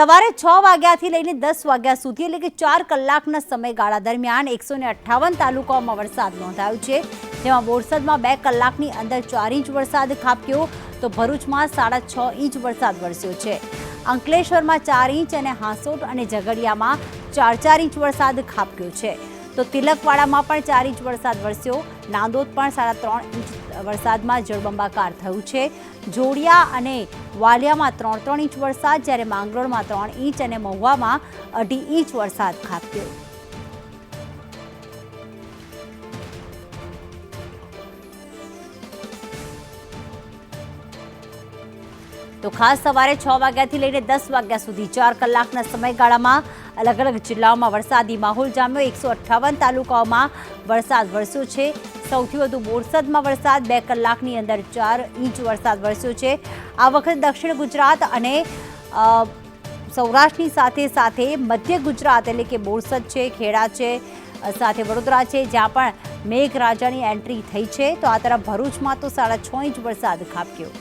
સવારે છ વાગ્યાથી લઈને દસ વાગ્યા સુધી એટલે કે ચાર કલાકના સમયગાળા દરમિયાન એકસો ને અઠ્ઠાવન તાલુકાઓમાં વરસાદ નોંધાયો છે. જેમાં બોરસદમાં બે કલાકની અંદર ચાર ઇંચ વરસાદ ખાબક્યો તો ભરૂચમાં સાડા છ ઇંચ વરસાદ વરસ્યો છે. અંકલેશ્વરમાં ચાર ઇંચ અને હાંસોટ અને ઝઘડિયામાં ચાર ચાર ઇંચ વરસાદ ખાબક્યો છે. તો તિલકવાડામાં પણ ચાર ઇંચ વરસાદ વરસ્યો. નાંદોદ પણ સાડા ત્રણ ઇંચ વરસાદમાં જળબંબાકાર થયું છે. જોડિયા અને વાલિયામાં ત્રણ ત્રણ ઇંચ વરસાદ, જ્યારે માંગરોળમાં ત્રણ ઇંચ અને મહુવામાં અઢી ઇંચ વરસાદ ખાબક્યો. તો ખાસ સવારે છ વાગ્યાથી લઈને દસ વાગ્યા સુધી ચાર કલાકના સમયગાળામાં અલગ અલગ જિલ્લાઓમાં વરસાદી માહોલ જામ્યો. એકસો અઠ્ઠાવન તાલુકાઓમાં વરસાદ વરસ્યો છે. સૌથી વધુ બોરસદમાં વરસાદ, બે કલાકની અંદર ચાર ઇંચ વરસાદ વરસ્યો છે. આ વખતે દક્ષિણ ગુજરાત અને સૌરાષ્ટ્રની સાથે સાથે મધ્ય ગુજરાત એટલે કે બોરસદ છે, ખેડા છે, સાથે વડોદરા છે, જ્યાં પણ મેઘરાજાની એન્ટ્રી થઈ છે. તો આ તરફ ભરૂચમાં તો સાડા છ ઇંચ વરસાદ ખાબક્યો.